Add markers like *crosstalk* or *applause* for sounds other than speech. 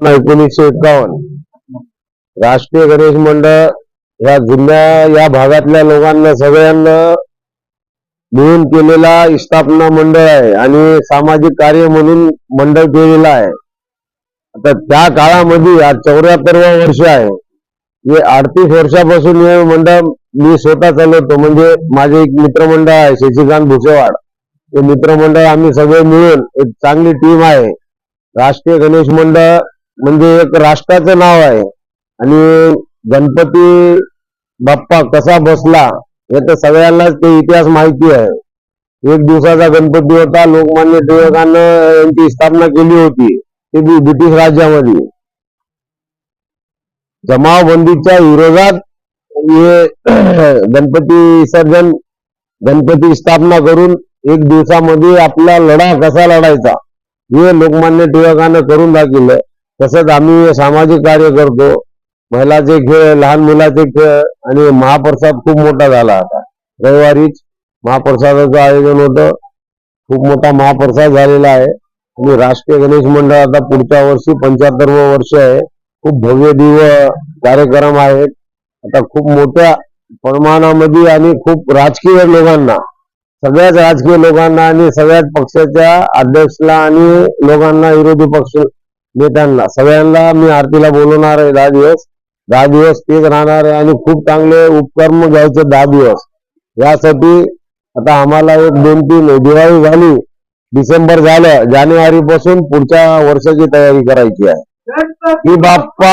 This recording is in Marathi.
एकोणीसशे एकावन्न. राष्ट्रीय गणेश मंडळ या जुन्या या भागातल्या लोकांना सगळ्यांना मिळून केलेला स्थापना मंडळ आहे आणि सामाजिक कार्य म्हणून मंडळ केलेला आहे. आता त्या काळामध्ये आज चौऱ्याहत्तर वर्ष आहे. हे अडतीस वर्षापासून हे मंडळ मी स्वतः चालवतो. म्हणजे माझे एक मित्रमंडळ आहे शशिकांत भुसेवाड. हे मित्रमंडळ आम्ही सगळे मिळून एक चांगली टीम आहे. राष्ट्रीय गणेश मंडळ म्हणजे एक राष्ट्राचं नाव आहे. आणि गणपती बाप्पा कसा बसला हे तर सगळ्यांनाच ते इतिहास माहिती आहे. एक दिवसाचा गणपती होता लोकमान्य टिळकानं यांची स्थापना केली होती ते ब्रिटिश राज्यामध्ये. जमावबंदीच्या विरोधात हे *clears throat* गणपती विसर्जन गणपती स्थापना करून एक दिवसामध्ये आपला लढा कसा लढायचा हे लोकमान्य टिळकानं करून दाखिलं तसंच आम्ही सामाजिक कार्य करतो. महिलाचे खेळ लहान मुलाचे खेळ आणि महाप्रसाद खूप मोठा झाला आता. रविवारीच महाप्रसादाचं आयोजन होतं. खूप मोठा महाप्रसाद झालेला आहे. आणि राष्ट्रीय गणेश मंडळ आता पुढच्या वर्षी पंच्याहत्तर वर्ष आहे. खूप भव्य दिव्य कार्यक्रम आहेत. आता खूप मोठ्या प्रमाणामध्ये आणि खूप राजकीय लोकांना सगळ्याच राजकीय लोकांना आणि सगळ्याच पक्षाच्या अध्यक्षला आणि लोकांना विरोधी पक्ष नेत्यांना सगळ्यांना मी आरतीला बोलवणार आहे दहा दिवस. दहा दिवस तेच राहणार आहे आणि खूप चांगले उपक्रम घ्यायचे दहा दिवस. यासाठी आता आम्हाला एक दोन तीन दिवाळी झाली. डिसेंबर झालं. जानेवारी पासून पुढच्या वर्षाची तयारी करायची आहे. की बाप्पा!